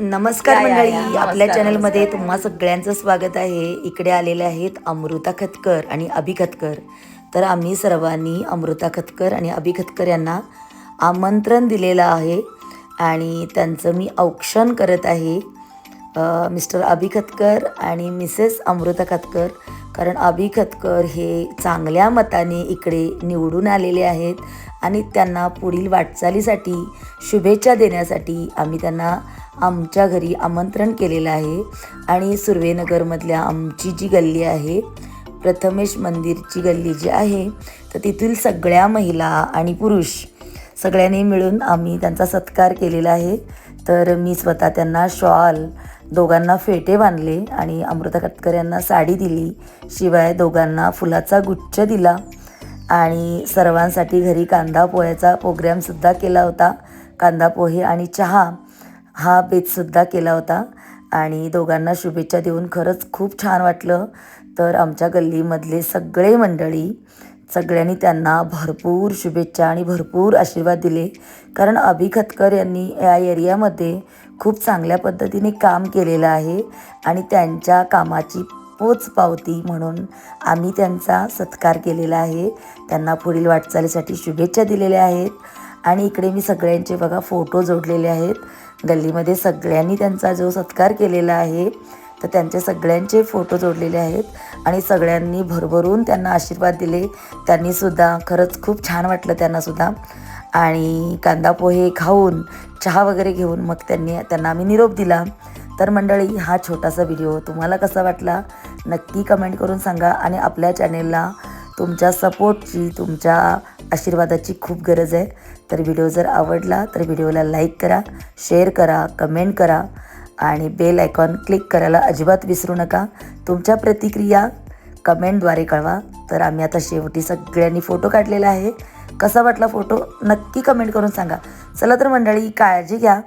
नमस्कार मंडळी. आपल्या चॅनलमध्ये. तुम्हा सगळ्यांचं स्वागत आहे. इकडे आलेले आहेत अमृता खतकर आणि अभि खतकर. तर आम्ही सर्वांनी अमृता खतकर आणि अभि खतकर यांना आमंत्रण दिलेलं आहे. आणि त्यांचं मी औक्षण करत आहे. मिस्टर अभि खतकर आणि मिसेस अमृता खतकर. कारण अभि खतकर हे चांगल्या मताने इकडे निवडून आलेले आहेत आणि त्यांना पुढील वाटचालीसाठी शुभेच्छा देण्यासाठी आम्ही त्यांना आमच्या घरी आमंत्रण केलेलं आहे. आणि सुर्वेनगरमधल्या आमची जी गल्ली आहे प्रथमेश मंदिरची गल्ली जी आहे तर तेथील सगळ्या महिला आणि पुरुष सगळ्यांनी मिळून आम्ही त्यांचा सत्कार केलेला आहे. तर मी स्वतः त्यांना शॉल दोघांना फेटे बांधले आणि अमृता कटकर यांना साडी दिली. शिवाय दोघांना फुलाचा गुच्छ दिला आणि सर्वांसाठी घरी कांदा पोह्याचा प्रोग्रॅमसुद्धा केला होता. कांदा पोहे आणि चहा हा बेतसुद्धा केला होता. आणि दोघांना शुभेच्छा देऊन खरंच खूप छान वाटलं. तर आमच्या गल्लीमधले सगळे मंडळी सगळ्यांनी त्यांना भरपूर शुभेच्छा आणि भरपूर आशीर्वाद दिले. कारण अभि खतकर यांनी या एरियामध्ये खूप चांगल्या पद्धतीने काम केलेलं आहे आणि त्यांच्या कामाची पोच पावती म्हणून आम्ही त्यांचा सत्कार केलेला आहे. त्यांना पुढील वाटचालीसाठी शुभेच्छा दिलेल्या आहेत. आणि इकडे मी सगळ्यांचे बघा फोटो जोडलेले आहेत. गल्लीमध्ये सगळ्यांनी त्यांचा जो सत्कार केलेला आहे तर त्यांचे सगळ्यांचे फोटो जोडलेले आहेत आणि सगळ्यांनी भरभरून त्यांना आशीर्वाद दिले. त्यांनीसुद्धा खरंच खूप छान वाटलं त्यांनासुद्धा आणि कांदा पोहे खाऊन चहा वगैरे घेऊन मग त्यांनी त्यांना आम्ही निरोप दिला. तर मंडळी हा छोटासा व्हिडिओ तुम्हाला कसा वाटला? नक्की कमेंट करून सांगा आणि आपल्या चॅनेलला तुमच्या सपोर्टची तुमच्या आशीर्वादाची खूप गरज आहे. तर व्हिडिओ जर आवडला तर व्हिडिओला लाईक करा शेअर करा कमेंट करा. आणि बेल आयकॉन क्लिक करायला अजिबात विसरू नका. तुमच्या प्रतिक्रिया कमेंटद्वारे कळवा. तर आम्ही आता शेवटी सगळ्यांनी फोटो काढलेला आहे. कसा वाटला फोटो नक्की कमेंट करून सांगा. चला तर मंडळी काळजी घ्या.